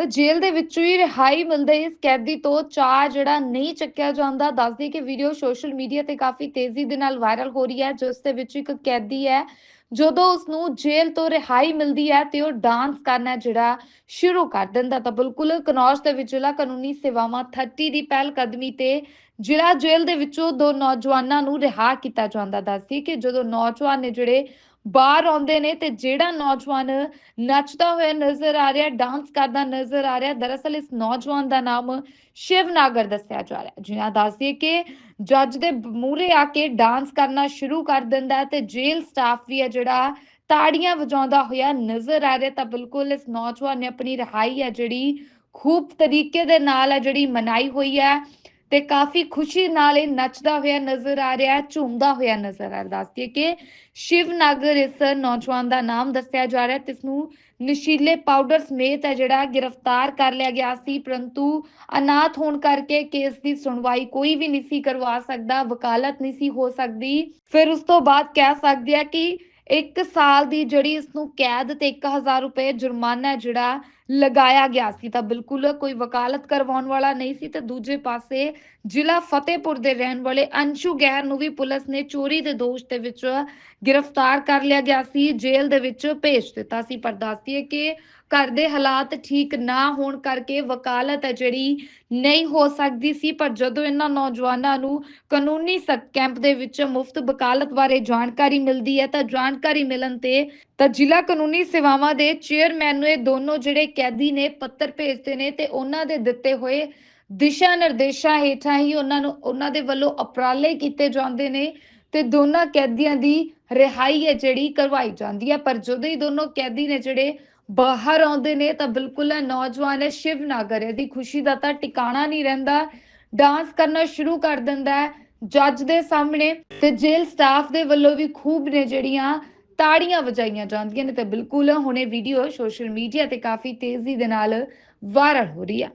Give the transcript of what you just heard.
ਤਾਂ ਜੇਲ੍ਹ ਦੇ ਵਿੱਚੋਂ ਹੀ ਰਿਹਾਈ ਮਿਲਦੇ ਇਸ ਕੈਦੀ ਤੋਂ। ਚਾਹ ਜਿਹੜਾ ਨਹੀਂ ਚੱਕਿਆ ਜਾਂਦਾ ਦੱਸਦੀ ਕਿ ਵੀਡੀਓ ਸੋਸ਼ਲ ਮੀਡੀਆ ਤੇ ਕਾਫੀ ਤੇਜ਼ੀ ਦੇ ਨਾਲ ਵਾਇਰਲ ਹੋ ਰਹੀ ਹੈ, ਜਿਸ ਦੇ ਵਿੱਚ ਇੱਕ ਕੈਦੀ ਹੈ, ਜਦੋਂ ਉਸ ਨੂੰ ਜੇਲ੍ਹ ਤੋਂ ਰਿਹਾਈ ਮਿਲਦੀ ਹੈ ਤੇ ਉਹ ਡਾਂਸ ਕਰਨਾ ਜਿਹੜਾ ਸ਼ੁਰੂ ਕਰ ਦਿੰਦਾ ਤਾਂ ਬਿਲਕੁਲ ਕਨੌਜ ਦੇ ਵਿੱਚ ਜ਼ਿਲ੍ਹਾ ਕਾਨੂੰਨੀ ਸੇਵਾਵਾਂ 30 ਦੀ ਪਹਿਲ ਕਦਮੀ ਤੇ ਜ਼ਿਲ੍ਹਾ ਜੇਲ੍ਹ ਦੇ ਵਿੱਚੋਂ ਦੋ ਨੌਜਵਾਨਾਂ ਨੂੰ ਰਿਹਾ ਕੀਤਾ ਜਾਂਦਾ। ਦੱਸਦੀ ਕਿ ਜਦੋਂ ਨੌਜਵਾਨ ਨੇ ਜਿਹੜੇ ਬਾਹਰ ਆਉਂਦੇ ਨੇ ਤੇ ਜਿਹੜਾ ਨੌਜਵਾਨ ਨੱਚਦਾ ਹੋਇਆ ਨਜ਼ਰ ਆ ਰਿਹਾ, ਡਾਂਸ ਕਰਦਾ ਨਜ਼ਰ ਆ ਰਿਹਾ, ਦਰਅਸਲ ਇਸ ਨੌਜਵਾਨ ਦਾ ਨਾਮ ਸ਼ਿਵ ਨਾਗਰ ਦੱਸਿਆ ਜਾ ਰਿਹਾ ਜਿਹਾਂ ਦੱਸਦੀ ਕਿ ਜੱਜ ਦੇ ਮੂਹਰੇ ਆ ਕੇ ਡਾਂਸ ਕਰਨਾ ਸ਼ੁਰੂ ਕਰ ਦਿੰਦਾ ਤੇ ਜੇਲ੍ਹ ਸਟਾਫ ਵੀ ਹੈ ਜਿਹੜਾ ਤਾੜੀਆਂ ਵਜਾਉਂਦਾ ਹੋਇਆ ਨਜ਼ਰ ਆ ਰਿਹਾ ਤਾਂ ਬਿਲਕੁਲ ਇਸ ਨੌਜਵਾਨ ਨੇ ਆਪਣੀ ਰਿਹਾਈ ਹੈ ਜਿਹੜੀ ਖੂਬ ਤਰੀਕੇ ਦੇ ਨਾਲ ਹੈ, ਜਿਹੜੀ ਮਨਾਈ ਹੋਈ ਹੈ। ਤੇ ਕਾਫੀ ਖੁਸ਼ੀ ਨਾਲ ਇਹ ਨੱਚਦਾ ਹੋਇਆ ਨਜ਼ਰ ਆ ਰਿਹਾ ਹੈ, ਝੂਮਦਾ ਹੋਇਆ ਨਜ਼ਰ ਆ ਰਿਹਾ ਦੱਸਦੀ ਹੈ ਕਿ ਸ਼ਿਵ ਨਾਗਰ ਇਸ ਨੌਜਵਾਨ ਦਾ ਨਾਮ ਦੱਸਿਆ ਜਾ ਰਿਹਾ ਤੇ ਇਸ ਨੂੰ ਨਸ਼ੀਲੇ ਪਾਊਡਰ ਸਮੇਤ ਹੈ ਜਿਹੜਾ ਗ੍ਰਿਫਤਾਰ ਕਰ ਲਿਆ ਗਿਆ ਸੀ, ਪਰੰਤੂ ਅਨਾਥ ਹੋਣ ਕਰਕੇ ਕੇਸ ਦੀ ਸੁਣਵਾਈ ਕੋਈ ਵੀ ਨਹੀਂ ਸੀ ਕਰਵਾ ਸਕਦਾ, ਵਕਾਲਤ ਨਹੀਂ ਸੀ ਹੋ ਸਕਦੀ। ਫਿਰ ਉਸ ਤੋਂ ਬਾਅਦ ਕਹਿ ਸਕਦੇ ਆ ਕਿ 1 ਸਾਲ ਦੀ ਜਿਹੜੀ ਇਸ ਨੂੰ ਕੈਦ ਤੇ 1000 ਰੁਪਏ ਜੁਰਮਾਨਾ ਜਿਹੜਾ ਲਗਾਇਆ ਗਿਆ ਸੀ ਤਾਂ ਬਿਲਕੁਲ ਕੋਈ ਵਕਾਲਤ ਕਰਵਾਉਣ ਵਾਲਾ ਨਹੀਂ ਸੀ ਤੇ ਦੂਜੇ ਪਾਸੇ ਜ਼ਿਲ੍ਹਾ ਫਤਿਹਪੁਰ ਦੇ ਰਹਿਣ ਵਾਲੇ ਅੰਸ਼ੂ ਗਹਿਰ ਨੂੰ ਵੀ ਪੁਲਿਸ ਨੇ ਚੋਰੀ ਦੇ ਦੋਸ਼ ਦੇ ਵਿੱਚ ਗ੍ਰਿਫਤਾਰ ਕਰ ਲਿਆ ਗਿਆ ਸੀ, ਜੇਲ੍ਹ ਦੇ ਵਿੱਚ ਭੇਜ ਦਿੱਤਾ ਸੀ ਪਰ ਦੱਸਦੀ ਹੈ ਕਿ ਘਰ ਦੇ ਹਾਲਾਤ ਠੀਕ ਨਾ ਹੋਣ ਕਰਕੇ ਵਕਾਲਤ ਹੈ ਜਿਹੜੀ ਨਹੀਂ ਹੋ ਸਕਦੀ ਸੀ, ਪਰ ਜਦੋਂ ਇਹਨਾਂ ਨੌਜਵਾਨਾਂ ਨੂੰ ਕਾਨੂੰਨੀ ਸਖਤ ਕੈਂਪ ਦੇ ਵਿੱਚ ਮੁਫਤ ਵਕਾਲਤ ਬਾਰੇ ਜਾਣਕਾਰੀ ਮਿਲਦੀ ਹੈ ਤਾਂ ਜਾਣਕਾਰੀ ਮਿਲਣ ਤੇ ਤਾਂ ਜ਼ਿਲ੍ਹਾ ਕਾਨੂੰਨੀ ਸੇਵਾਵਾਂ ਦੇ ਚੇਅਰਮੈਨ ਨੂੰ ਇਹ ਦੋਨੋਂ ਜਿਹੜੇ ਕੈਦੀ ਨੇ ਪੱਤਰ ਭੇਜਦੇ ਨੇ ਤੇ ਉਹਨਾਂ ਦੇ ਦਿੱਤੇ ਹੋਏ ਦਿਸ਼ਾ ਨਿਰਦੇਸ਼ਾਂ ਹੇਠਾਂ ਹੀ ਉਹਨਾਂ ਨੂੰ, ਉਹਨਾਂ ਦੇ ਵੱਲੋਂ ਉਪਰਾਲੇ ਕੀਤੇ ਜਾਂਦੇ ਨੇ ਤੇ ਦੋਨਾਂ ਕੈਦੀਆਂ ਦੀ ਰਿਹਾਈ ਹੈ ਜਿਹੜੀ ਕਰਵਾਈ ਜਾਂਦੀ ਹੈ। ਪਰ ਜਦੋਂ ਹੀ ਦੋਨੋਂ ਕੈਦੀ ਨੇ ਜਿਹੜੇ ਬਾਹਰ ਆਉਂਦੇ ਨੇ ਤਾਂ ਬਿਲਕੁਲ ਨੌਜਵਾਨ ਹੈ ਸ਼ਿਵ ਨਾਗਰ ਇਹਦੀ ਖੁਸ਼ੀ ਦਾ ਤਾਂ ਟਿਕਾਣਾ ਨਹੀਂ ਰਹਿੰਦਾ। ਡਾਂਸ ਕਰਨਾ ਸ਼ੁਰੂ ਕਰ ਦਿੰਦਾ ਹੈ ਜੱਜ ਦੇ ਸਾਹਮਣੇ ਤੇ ਜੇਲ੍ਹ ਸਟਾਫ ਦੇ ਵੱਲੋਂ ਵੀ ਖੂਬ ਨੇ ਜਿਹੜੀਆਂ ਤਾੜੀਆਂ ਵਜਾਈਆਂ ਜਾਂਦੀਆਂ ਨੇ ਤੇ ਬਿਲਕੁਲ ਹੁਣੇ ਵੀਡੀਓ ਸੋਸ਼ਲ ਮੀਡੀਆ ਤੇ ਕਾਫੀ ਤੇਜ਼ੀ ਦੇ ਨਾਲ ਵਾਇਰਲ ਹੋ ਰਹੀ ਹੈ